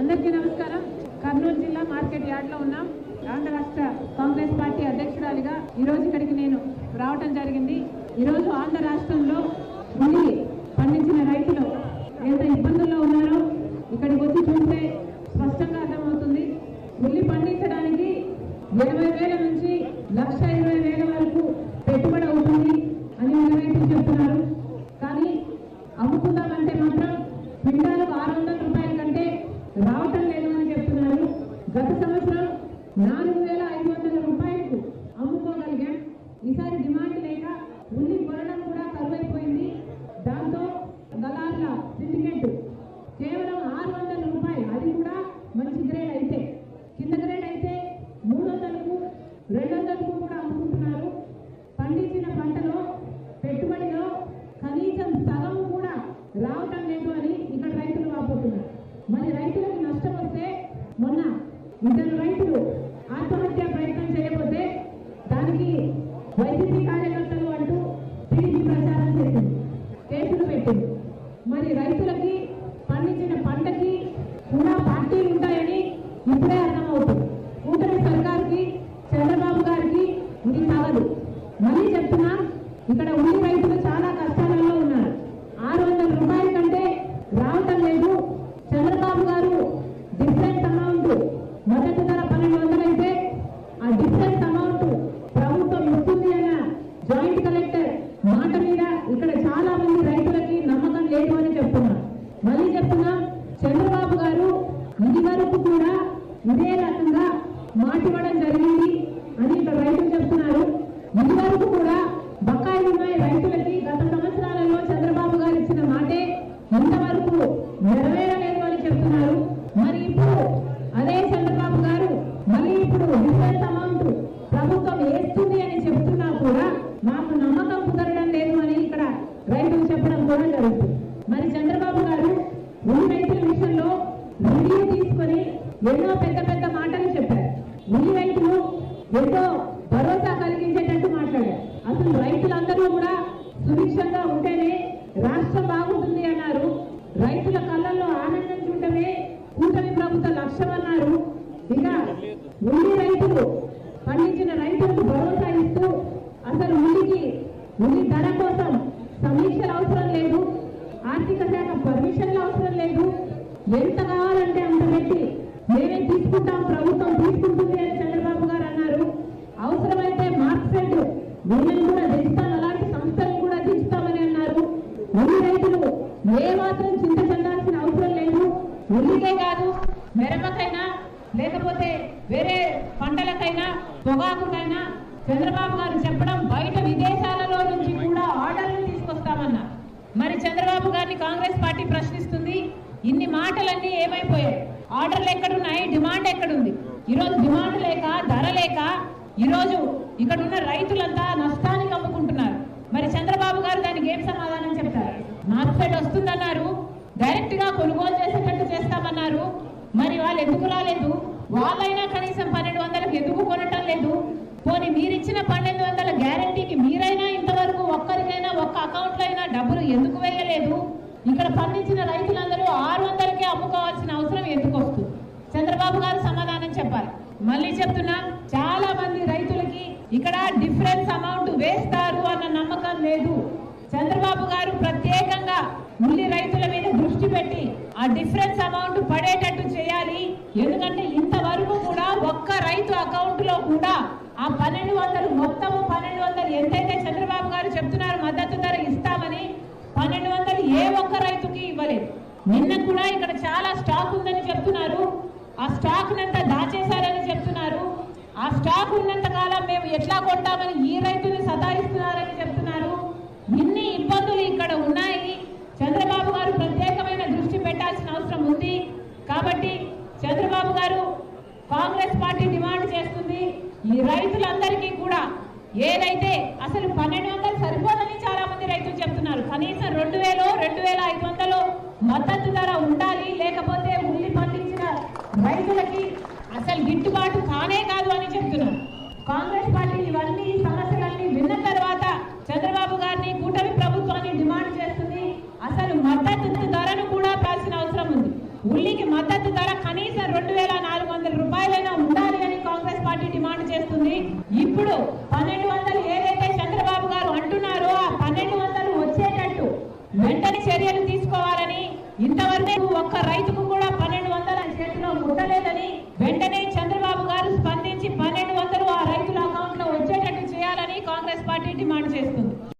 అందరికీ నమస్కారం. కర్నూలు జిల్లా మార్కెట్ యార్డ్లో ఉన్నాం. ఆంధ్ర రాష్ట్ర కాంగ్రెస్ పార్టీ అధ్యక్షురాలిగా ఈ రోజు ఇక్కడికి నేను రావటం జరిగింది. ఈ రోజు ఆంధ్ర రాష్ట్రంలో ఉల్లి పండించిన రైతులు ఎంత ఇబ్బందుల్లో ఉన్నారో ఇక్కడికి వచ్చి చూస్తే స్పష్టంగా అర్థమవుతుంది. ఉల్లి పండించడానికి ఇరవై వేల నుంచి లక్ష ఇరవై వేల వరకు పెట్టుబడి అవుతుంది అని మన రైతులు చెప్తున్నారు కానీ అమ్ముకుందామంటే మాత్రం క్వింటాలకు ఆరు వందల రూపాయల కంటే రావటం లేదు అని చెప్తున్నారు గత సంవత్సరం నాలుగు వేల ఐదు వందల రూపాయలకు అమ్ముకోగలిగాం ఈసారి డిమాండ్ లేక ఉల్లి కొనడం కూడా కరువైపోయింది దాంతో దళార్ల సిండికేట్ కేవలం ఆరు వందల రూపాయలు అది కూడా మంచి గ్రేడ్ అయితే కింద గ్రేడ్ అయితే మూడు వందలకు రెండు వందలకు కూడా అమ్ముకుంటున్నారు పండించిన పంటలో పెట్టుబడిలో కనీసం సగం కూడా రావటం లేదు అని ఇక్కడ రైతులు వాపోతున్నారు. మరి రైతులకు నష్టం వస్తే మొన్న ఇద్దరు రైతులు ఆత్మహత్య ప్రయత్నం చేయకపోతే దానికి వైసీపీ కార్యకర్తలు అంటూ టీడీపీ ప్రచారం చేసింది కేసులు పెట్టింది. మరి రైతులకి సుభిక్షంగా ఉంటేనే రాష్ట్రం బాగుంటుంది అన్నారు. రైతుల కళ్ళల్లో ఆనందం చూడటమే కూటమి ప్రభుత్వ లక్ష్యం అన్నారు. ఇక ఉల్లి రైతులు పండించిన రైతులకు భరోసా ఇస్తూ అసలు ఉల్లికి ఉల్లి ధర కోసం సమీక్షలు అవసరం లేదు. ఆర్థిక శాఖ పర్మిషన్లు అవసరం లేదు. ఎంత కావాలంటే అంత పెట్టి మేమే తీసుకుంటాం ప్రభుత్వం తీసుకుంటుంది అని చంద్రబాబు గారు అన్నారు. అవసరమైతే మార్క్సెట్ వీళ్ళని కూడా తెస్తాం అలాంటి సంస్థలను కూడా తెస్తామని అన్నారు ఉల్లి రైతులు ఏ మాత్రం చింత చెందాల్సిన అవసరం లేదు ఉల్లికే కాదు మిరపకైనా లేకపోతే వేరే పంటలకైనా పొగాకుకైనా చంద్రబాబు గారు చెప్పడం బయట విదేశాలలో నుంచి కూడా ఆర్డర్లు తీసుకొస్తామన్నారు మరి చంద్రబాబు గారిని కాంగ్రెస్ పార్టీ ప్రశ్నిస్తుంది. ఇన్ని మాటలన్నీ ఏమైపోయాయి? ఆర్డర్లు ఎక్కడున్నాయి? డిమాండ్ ఎక్కడుంది? ఈరోజు డిమాండ్ లేక ధర లేక ఈరోజు ఇక్కడ ఉన్న రైతులంతా నష్టానికి అమ్ముకుంటున్నారు. మరి చంద్రబాబు గారు దానికి ఏం సమాధానం చెప్తారు? మార్కెట్ వస్తుందన్నారు. డైరెక్ట్గా కొనుగోలు చేసేటట్టు చేస్తామన్నారు. మరి వాళ్ళు ఎందుకు రాలేదు? వాళ్ళైనా కనీసం పన్నెండు వందలకు ఎందుకు కొనటం లేదు? పోనీ మీరిచ్చిన పన్నెండు వందల గ్యారంటీకి మీరైనా ఇంతవరకు ఒక్కరికైనా ఒక్క అకౌంట్లో అయినా డబ్బులు ఎందుకు వేయలేదు? ఇక్కడ పండించిన రైతులందరూ ఆరు వందలకే అమ్ముకోవాల్సిన అవసరం ఎందుకు వస్తుంది? చంద్రబాబు గారు సమాధానం చెప్పాలి. మళ్ళీ చెప్తున్నా చాలా మంది రైతులకి ఇక్కడ డిఫరెన్స్ అమౌంట్ వేస్తారు అన్న నమ్మకం లేదు. చంద్రబాబు గారు ప్రత్యేకంగా ఉల్లి రైతుల మీద దృష్టి పెట్టి ఆ డిఫరెన్స్ అమౌంట్ పడేటట్టు చేయాలి. ఎందుకంటే ఇంతవరకు కూడా ఒక్క రైతు అకౌంట్లో కూడా ఆ పన్నెండు వందలు మొత్తం పన్నెండు వందలు ఎంతైతే చంద్రబాబు గారు చెప్తున్నారు మద్దతు ధర ఇస్తామని పన్నెండు వందలు ఏ ఒక్క రైతుకి ఇవ్వలేదు. నిన్న కూడా ఇక్కడ చాలా స్టాక్ ఉందని చెప్తున్నారు. ఆ స్టాక్ నంతా దాచేశారని చెప్తున్నారు. ఆ స్టాక్ ఉన్నంత కాలం మేము ఎట్లా కొంటామని ఈ రైతుని సతాయిస్తున్నారని చెప్తున్నారు ఇన్ని ఇబ్బందులు ఇక్కడ ఉన్నాయి చంద్రబాబు గారు ప్రత్యేకమైన దృష్టి పెట్టాల్సిన అవసరం ఉంది కాబట్టి చంద్రబాబు గారు కాంగ్రెస్ పార్టీ డిమాండ్ చేస్తుంది ఈ రైతులందరికీ కూడా ఏదైతే అసలు పన్నెండు వందలు సరిపోదని చాలా మంది రైతులు చెప్తున్నారు. కనీసం రెండు వేలు రెండు వేల ఐదు వందలు మద్దతు ధర ఉండాలి లేకపోతే ఉల్లి పండించిన రైతులకి అసలు గిట్టుబాటు కానే కాదు అని చెప్తున్నారు. కాంగ్రెస్ పార్టీ ఇవన్నీ సమస్యలన్నీ విన్న తర్వాత చంద్రబాబు గారిని కూటమి ప్రభుత్వాన్ని డిమాండ్ చేస్తుంది. అసలు మద్దతు పార్టీ డిమాండ్ చేస్తుంది. ఇప్పుడు పన్నెండు వందలు ఏదైతే